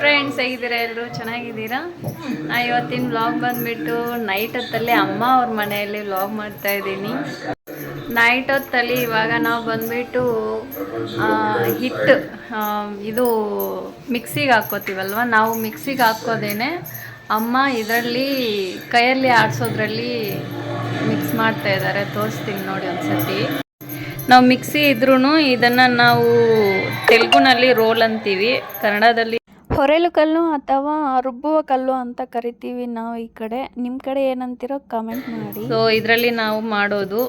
ಹೇಗಿದ್ದೀರಾ ಎಲ್ಲರೂ ಚೆನ್ನಾಗಿದ್ದೀರಾ? ನಾ ಇವತ್ತಿನ ವ್ಲಾಗ್ ಬಂದುಬಿಟ್ಟು ನೈಟ್ ಹೊತ್ತಲ್ಲಿ ಅಮ್ಮ ಅವ್ರ ಮನೆಯಲ್ಲಿ ವ್ಲಾಗ್ ಮಾಡ್ತಾ ಇದ್ದೀನಿ. ನೈಟ್ ಹೊತ್ತಲ್ಲಿ ಇವಾಗ ನಾವು ಬಂದುಬಿಟ್ಟು ಹಿಟ್ಟು ಇದು ಮಿಕ್ಸಿಗೆ ಹಾಕ್ಕೋತೀವಲ್ವ? ನಾವು ಮಿಕ್ಸಿಗೆ ಹಾಕೋದೇನೆ ಅಮ್ಮ ಇದರಲ್ಲಿ, ಕೈಯಲ್ಲಿ ಆಡಿಸೋದ್ರಲ್ಲಿ ಮಿಕ್ಸ್ ಮಾಡ್ತಾ ಇದ್ದಾರೆ ತೋರಿಸ್ತೀನಿ ನೋಡಿ ಒಂದ್ಸತಿ. ನಾವು ಮಿಕ್ಸಿ ಇದ್ರೂ ಇದನ್ನು ನಾವು ತೆಲುಗುನಲ್ಲಿ ರೋಲ್ ಅಂತೀವಿ. ಕನ್ನಡದಲ್ಲಿ ಹೊರೆಲು ಕಲ್ಲು ಅಥವಾ ರುಬ್ಬುವ ಕಲ್ಲು ಅಂತ ಕರಿತೀವಿ ನಾವು ಈ ಕಡೆ. ನಿಮ್ಮ ಕಡೆ ಏನಂತಿರೋ ಕಮೆಂಟ್ ಮಾಡಿ. ಸೊ ಇದರಲ್ಲಿ ನಾವು ಮಾಡೋದು,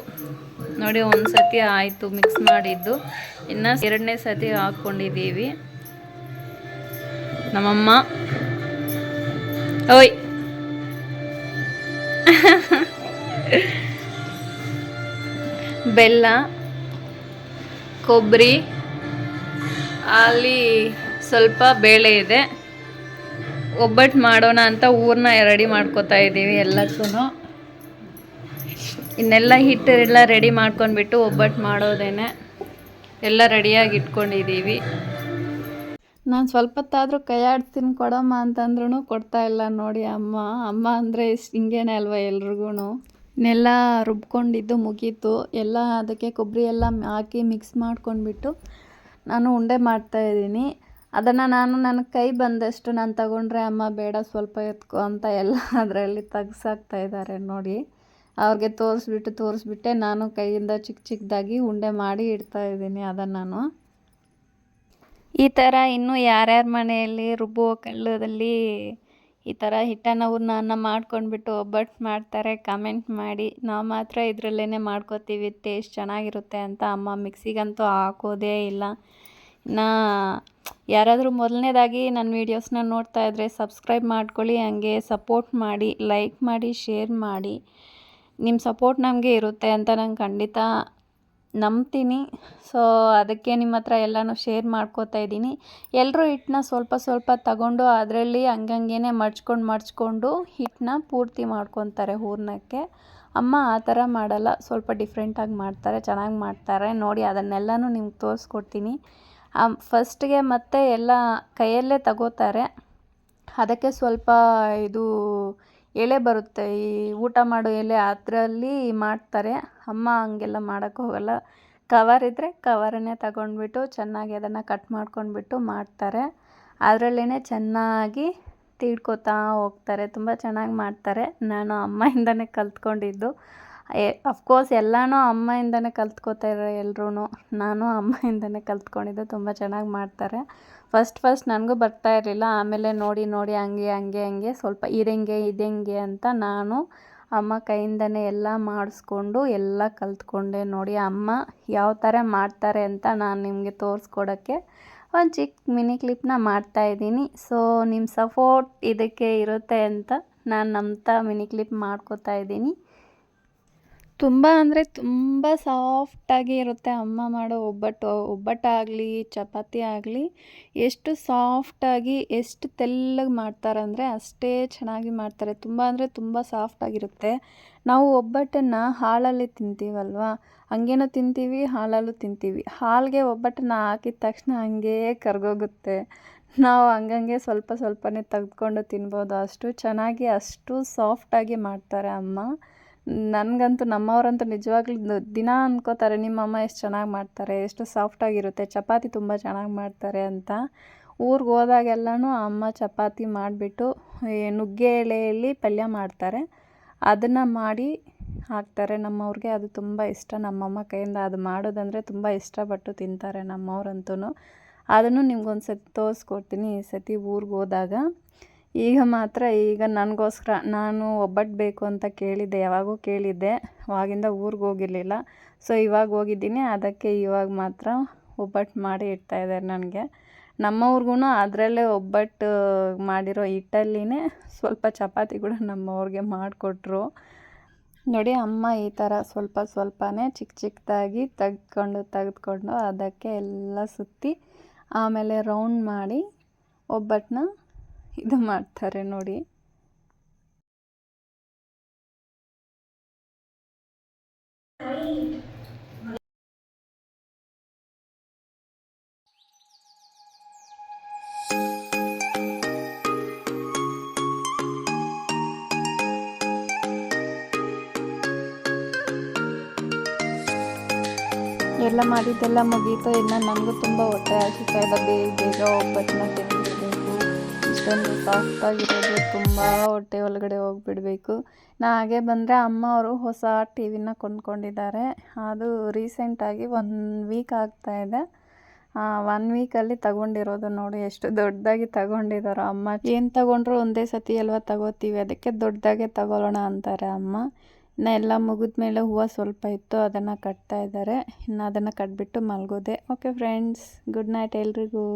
ನೋಡಿ ಒಂದು ಸತಿ ಆಯಿತು ಮಿಕ್ಸ್ ಮಾಡಿದ್ದು. ಇನ್ನು ಎರಡನೇ ಸತಿ ಹಾಕ್ಕೊಂಡಿದ್ದೀವಿ. ನಮ್ಮಮ್ಮ. ಓಯ್! ಬೆಲ್ಲ, ಕೊಬ್ಬರಿ ಅಲ್ಲಿ ಸ್ವಲ್ಪ ಬೇಳೆ ಇದೆ. ಒಬ್ಬಟ್ಟು ಮಾಡೋಣ ಅಂತ ಊರನ್ನ ರೆಡಿ ಮಾಡ್ಕೋತಾ ಇದ್ದೀವಿ ಎಲ್ಲಕ್ಕೂ ಇನ್ನೆಲ್ಲ ಹಿಟ್ಟೆಲ್ಲ ರೆಡಿ ಮಾಡ್ಕೊಂಡ್ಬಿಟ್ಟು ಒಬ್ಬಟ್ಟು ಮಾಡೋದೇನೆ. ಎಲ್ಲ ರೆಡಿಯಾಗಿ ಇಟ್ಕೊಂಡಿದ್ದೀವಿ. ನಾನು ಸ್ವಲ್ಪ ಹೊತ್ತಾದರೂ ಕೈ ಆಡ್ತೀನಿ ಕೊಡಮ್ಮ ಅಂತಂದ್ರೂ ಕೊಡ್ತಾ ಇಲ್ಲ ನೋಡಿ ಅಮ್ಮ. ಅಮ್ಮ ಅಂದರೆ ಹಿಂಗೇನೆ ಅಲ್ವಾ ಎಲ್ರಿಗೂ ನೆಲ್ಲ ರುಬ್ಕೊಂಡಿದ್ದು ಮುಗೀತು. ಎಲ್ಲ ಅದಕ್ಕೆ ಕೊಬ್ಬರಿ ಎಲ್ಲ ಹಾಕಿ ಮಿಕ್ಸ್ ಮಾಡ್ಕೊಂಡ್ಬಿಟ್ಟು ನಾನು ಉಂಡೆ ಮಾಡ್ತಾ ಇದ್ದೀನಿ. ಅದನ್ನು ನಾನು ನನ್ನ ಕೈ ಬಂದಷ್ಟು ನಾನು ತಗೊಂಡ್ರೆ ಅಮ್ಮ ಬೇಡ ಸ್ವಲ್ಪ ಎತ್ಕೊ ಅಂತ ಎಲ್ಲ ಅದರಲ್ಲಿ ತೆಗ್ಸಾಕ್ತಾ ಇದ್ದಾರೆ ನೋಡಿ. ಅವ್ರಿಗೆ ತೋರಿಸ್ಬಿಟ್ಟು ತೋರಿಸ್ಬಿಟ್ಟೆ. ನಾನು ಕೈಯಿಂದ ಚಿಕ್ಕ ಚಿಕ್ಕದಾಗಿ ಉಂಡೆ ಮಾಡಿ ಇಡ್ತಾ ಇದ್ದೀನಿ ಅದನ್ನು ನಾನು. ಈ ಥರ ಇನ್ನೂ ಯಾರ್ಯಾರ ಮನೆಯಲ್ಲಿ ರುಬ್ಬುವ ಕಲ್ಲದಲ್ಲಿ ಈ ಥರ ಹಿಟ್ಟನ್ನು ನಾನು ಮಾಡ್ಕೊಂಡ್ಬಿಟ್ಟು ಒಬ್ಬಟ್ಟು ಮಾಡ್ತಾರೆ ಕಮೆಂಟ್ ಮಾಡಿ. ನಾವು ಮಾತ್ರ ಇದರಲ್ಲೇ ಮಾಡ್ಕೋತೀವಿ. ಟೇಸ್ಟ್ ಚೆನ್ನಾಗಿರುತ್ತೆ ಅಂತ ಅಮ್ಮ ಮಿಕ್ಸಿಗಂತೂ ಹಾಕೋದೇ ಇಲ್ಲ. ಇನ್ನು ಯಾರಾದರೂ ಮೊದಲನೇದಾಗಿ ನನ್ನ ವೀಡಿಯೋಸ್ನ ನೋಡ್ತಾ ಇದ್ದರೆ ಸಬ್ಸ್ಕ್ರೈಬ್ ಮಾಡ್ಕೊಳ್ಳಿ, ಹಂಗೆ ಸಪೋರ್ಟ್ ಮಾಡಿ, ಲೈಕ್ ಮಾಡಿ, ಶೇರ್ ಮಾಡಿ. ನಿಮ್ಮ ಸಪೋರ್ಟ್ ನಮಗೆ ಇರುತ್ತೆ ಅಂತ ನಂಗೆ ಖಂಡಿತ ನಂಬ್ತೀನಿ. ಸೊ, ಅದಕ್ಕೆ ನಿಮ್ಮ ಹತ್ರ ಎಲ್ಲನೂ ಶೇರ್ ಮಾಡ್ಕೋತಾ ಇದ್ದೀನಿ. ಎಲ್ಲರೂ ಹಿಟ್ಟನ್ನ ಸ್ವಲ್ಪ ಸ್ವಲ್ಪ ತಗೊಂಡು ಅದರಲ್ಲಿ ಹಂಗಂಗೇನೆ ಮಡ್ಚ್ಕೊಂಡು ಮಡ್ಚ್ಕೊಂಡು ಹಿಟ್ಟನ್ನ ಪೂರ್ತಿ ಮಾಡ್ಕೊತಾರೆ ಹೂರ್ಣಕ್ಕೆ. ಅಮ್ಮ ಆ ಥರ ಮಾಡಲ್ಲ, ಸ್ವಲ್ಪ ಡಿಫ್ರೆಂಟಾಗಿ ಮಾಡ್ತಾರೆ, ಚೆನ್ನಾಗಿ ಮಾಡ್ತಾರೆ. ನೋಡಿ, ಅದನ್ನೆಲ್ಲನೂ ನಿಮ್ಗೆ ತೋರಿಸ್ಕೊಡ್ತೀನಿ. ಫಸ್ಟ್ಗೆ ಮತ್ತೆ ಎಲ್ಲ ಕೈಯಲ್ಲೇ ತಗೋತಾರೆ. ಅದಕ್ಕೆ ಸ್ವಲ್ಪ ಇದು ಎಲೆ ಬರುತ್ತೆ. ಈ ಊಟ ಮಾಡೋ ಎಲೆ ಅದರಲ್ಲಿ ಮಾಡ್ತಾರೆ. ಅಮ್ಮ ಹಂಗೆಲ್ಲ ಮಾಡೋಕ್ಕೆ ಹೋಗಲ್ಲ. ಕವರ್ ಇದ್ದರೆ ಕವರನ್ನೇ ತಗೊಂಡ್ಬಿಟ್ಟು ಚೆನ್ನಾಗಿ ಅದನ್ನು ಕಟ್ ಮಾಡ್ಕೊಂಡ್ಬಿಟ್ಟು ಮಾಡ್ತಾರೆ. ಅದರಲ್ಲೇ ಚೆನ್ನಾಗಿ ತೀಡ್ಕೋತಾ ಹೋಗ್ತಾರೆ. ತುಂಬ ಚೆನ್ನಾಗಿ ಮಾಡ್ತಾರೆ. ನಾನು ಅಮ್ಮಯಿಂದನೇ ಕಲ್ತ್ಕೊಂಡಿದ್ದು. ಎ ಅಫ್ಕೋರ್ಸ್ ಎಲ್ಲನೂ ಅಮ್ಮಯಿಂದನೇ ಕಲ್ತ್ಕೋತಾರೆ ಎಲ್ರೂ ನಾನು ಅಮ್ಮಯಿಂದನೇ ಕಲ್ತ್ಕೊಂಡಿದ್ದು, ತುಂಬ ಚೆನ್ನಾಗಿ ಮಾಡ್ತಾರೆ. ಫಸ್ಟ್ ಫಸ್ಟ್ ನನಗೂ ಬರ್ತಾ ಇರಲಿಲ್ಲ. ಆಮೇಲೆ ನೋಡಿ ನೋಡಿ, ಹಂಗೆ ಹಂಗೆ ಹಂಗೆ ಸ್ವಲ್ಪ ಇದಂಗೆ ಇದೆಂಗೆ ಅಂತ ನಾನು ಅಮ್ಮ ಕೈಯಿಂದನೇ ಎಲ್ಲ ಮಾಡಿಸ್ಕೊಂಡು ಎಲ್ಲ ಕಲ್ತ್ಕೊಂಡೆ ನೋಡಿ. ಅಮ್ಮ ಯಾವ ಥರ ಮಾಡ್ತಾರೆ ಅಂತ ನಾನು ನಿಮಗೆ ತೋರಿಸ್ಕೊಡೋಕ್ಕೆ ಒಂದು ಚಿಕ್ಕ ಮಿನಿ ಕ್ಲಿಪ್ನ ಮಾಡ್ತಾಯಿದ್ದೀನಿ ಸೊ ನಿಮ್ಮ ಸಪೋರ್ಟ್ ಇದಕ್ಕೆ ಇರುತ್ತೆ ಅಂತ ನಾನು ನಂಬ್ತಾ ಮಿನಿ ಕ್ಲಿಪ್ ಮಾಡ್ಕೋತಾ ಇದ್ದೀನಿ. ತುಂಬ ಅಂದರೆ ತುಂಬ ಸಾಫ್ಟಾಗಿ ಇರುತ್ತೆ ಅಮ್ಮ ಮಾಡೋ ಒಬ್ಬಟ್ಟು ಒಬ್ಬಟ್ಟಾಗಲಿ ಚಪಾತಿ ಆಗಲಿ, ಎಷ್ಟು ಸಾಫ್ಟಾಗಿ ಎಷ್ಟು ತೆಳ್ಳಗೆ ಮಾಡ್ತಾರಂದರೆ ಅಷ್ಟೇ ಚೆನ್ನಾಗಿ ಮಾಡ್ತಾರೆ. ತುಂಬ ಅಂದರೆ ತುಂಬ ಸಾಫ್ಟಾಗಿರುತ್ತೆ ನಾವು ಒಬ್ಬಟ್ಟನ್ನು ಹಾಲಲ್ಲಿ ತಿಂತೀವಲ್ವ? ಹಂಗೇನೂ ತಿಂತೀವಿ, ಹಾಲಲ್ಲೂ ತಿಂತೀವಿ. ಹಾಲಿಗೆ ಒಬ್ಬಟ್ಟನ್ನು ಹಾಕಿದ ತಕ್ಷಣ ಹಂಗೇ ಕರ್ಗೋಗುತ್ತೆ. ನಾವು ಹಂಗಂಗೆ ಸ್ವಲ್ಪ ಸ್ವಲ್ಪನೇ ತೆಗೆದುಕೊಂಡು ತಿನ್ಬೋದು. ಅಷ್ಟು ಚೆನ್ನಾಗಿ, ಅಷ್ಟು ಸಾಫ್ಟಾಗಿ ಮಾಡ್ತಾರೆ ಅಮ್ಮ. ನನಗಂತೂ ನಮ್ಮವರಂತೂ ನಿಜವಾಗ್ಲೂ ದಿನ ಅನ್ಕೋತಾರೆ ನಿಮ್ಮಮ್ಮ ಎಷ್ಟು ಚೆನ್ನಾಗಿ ಮಾಡ್ತಾರೆ, ಎಷ್ಟು ಸಾಫ್ಟಾಗಿರುತ್ತೆ, ಚಪಾತಿ ತುಂಬ ಚೆನ್ನಾಗಿ ಮಾಡ್ತಾರೆ ಅಂತ. ಊರಿಗೆ ಹೋದಾಗೆಲ್ಲನೂ ಅಮ್ಮ ಚಪಾತಿ ಮಾಡಿಬಿಟ್ಟು ನುಗ್ಗೆ ಎಲೆಯಲ್ಲಿ ಪಲ್ಯ ಮಾಡ್ತಾರೆ. ಅದನ್ನು ಮಾಡಿ ಹಾಕ್ತಾರೆ. ನಮ್ಮವ್ರಿಗೆ ಅದು ತುಂಬ ಇಷ್ಟ. ನಮ್ಮಮ್ಮ ಕೈಯಿಂದ ಅದು ಮಾಡೋದಂದರೆ ತುಂಬ ಇಷ್ಟಪಟ್ಟು ತಿಂತಾರೆ ನಮ್ಮವ್ರಂತೂ ಅದನ್ನು ನಿಮ್ಗೊಂದು ಸತಿ ತೋರಿಸ್ಕೊಡ್ತೀನಿ ಈ ಸತಿ ಊರಿಗೆ ಹೋದಾಗ. ಈಗ ಮಾತ್ರ ಈಗ ನನಗೋಸ್ಕರ ನಾನು ಒಬ್ಬಟ್ಟು ಬೇಕು ಅಂತ ಕೇಳಿದ್ದೆ, ಯಾವಾಗೂ ಕೇಳಿದ್ದೆ ಆವಾಗಿಂದ ಊರಿಗೆ ಹೋಗಿರಲಿಲ್ಲ. ಸೊ ಇವಾಗ ಹೋಗಿದ್ದೀನಿ. ಅದಕ್ಕೆ ಇವಾಗ ಮಾತ್ರ ಒಬ್ಬಟ್ಟು ಮಾಡಿ ಇಡ್ತಾಯಿದ್ದಾರೆ ನನಗೆ. ನಮ್ಮವ್ರಿಗೂ ಅದರಲ್ಲೇ ಒಬ್ಬಟ್ಟು ಮಾಡಿರೋ ಹಿಟ್ಟಲ್ಲಿನೇ ಸ್ವಲ್ಪ ಚಪಾತಿ ಕೂಡ ನಮ್ಮವ್ರಿಗೆ ಮಾಡಿಕೊಟ್ರು. ನೋಡಿ ಅಮ್ಮ ಈ ಥರ ಸ್ವಲ್ಪ ಸ್ವಲ್ಪನೇ ಚಿಕ್ಕ ಚಿಕ್ಕದಾಗಿ ತೆಗೆದುಕೊಂಡು ತೆಗೆದುಕೊಂಡು ಅದಕ್ಕೆ ಎಲ್ಲ ಸುತ್ತಿ ಆಮೇಲೆ ರೌಂಡ್ ಮಾಡಿ ಒಬ್ಬಟ್ಟನ್ನ ಇದು ಮಾಡ್ತಾರೆ ನೋಡಿ. ಎಲ್ಲ ಮಾಡಿದ್ದೆಲ್ಲ ಮುಗೀತು. ಇನ್ನು ನನಗೂ ತುಂಬ ಹೊಟ್ಟೆ ಹಸಿತಾ ಇದೆ. ಬೇಗ ಬೇಗ ಒಬ್ಬಟ್ಟು ಇಷ್ಟೊಂದು ಸಾಫ್ಟಾಗಿರೋದು, ತುಂಬ ಹೊಟ್ಟೆ ಒಳಗಡೆ ಹೋಗ್ಬಿಡ್ಬೇಕು. ನಾ ಹಾಗೆ ಬಂದರೆ ಅಮ್ಮ ಅವರು ಹೊಸ ಟಿ ವಿನ ಕೊಂಡ್ಕೊಂಡಿದ್ದಾರೆ. ಅದು ರೀಸೆಂಟಾಗಿ ಒನ್ ವೀಕ್ ಆಗ್ತಾ ಇದೆ. ಒನ್ ವೀಕಲ್ಲಿ ತಗೊಂಡಿರೋದು ನೋಡಿ, ಎಷ್ಟು ದೊಡ್ಡದಾಗಿ ತಗೊಂಡಿದ್ದಾರೋ ಅಮ್ಮ. ಏನು ತಗೊಂಡ್ರು ಒಂದೇ ಸತಿ ಅಲ್ವಾ ತಗೋತೀವಿ, ಅದಕ್ಕೆ ದೊಡ್ಡದಾಗೆ ತಗೊಳ್ಳೋಣ ಅಂತಾರೆ ಅಮ್ಮ. ಇನ್ನು ಎಲ್ಲ ಮುಗಿದ ಮೇಲೆ ಹೂವು ಸ್ವಲ್ಪ ಇತ್ತು, ಅದನ್ನು ಕಟ್ತಾ ಇದ್ದಾರೆ. ಇನ್ನು ಅದನ್ನು ಕಟ್ಬಿಟ್ಟು ಮಲಗೋದೆ. ಓಕೆ ಫ್ರೆಂಡ್ಸ್ ಗುಡ್ ನೈಟ್ ಎಲ್ರಿಗೂ.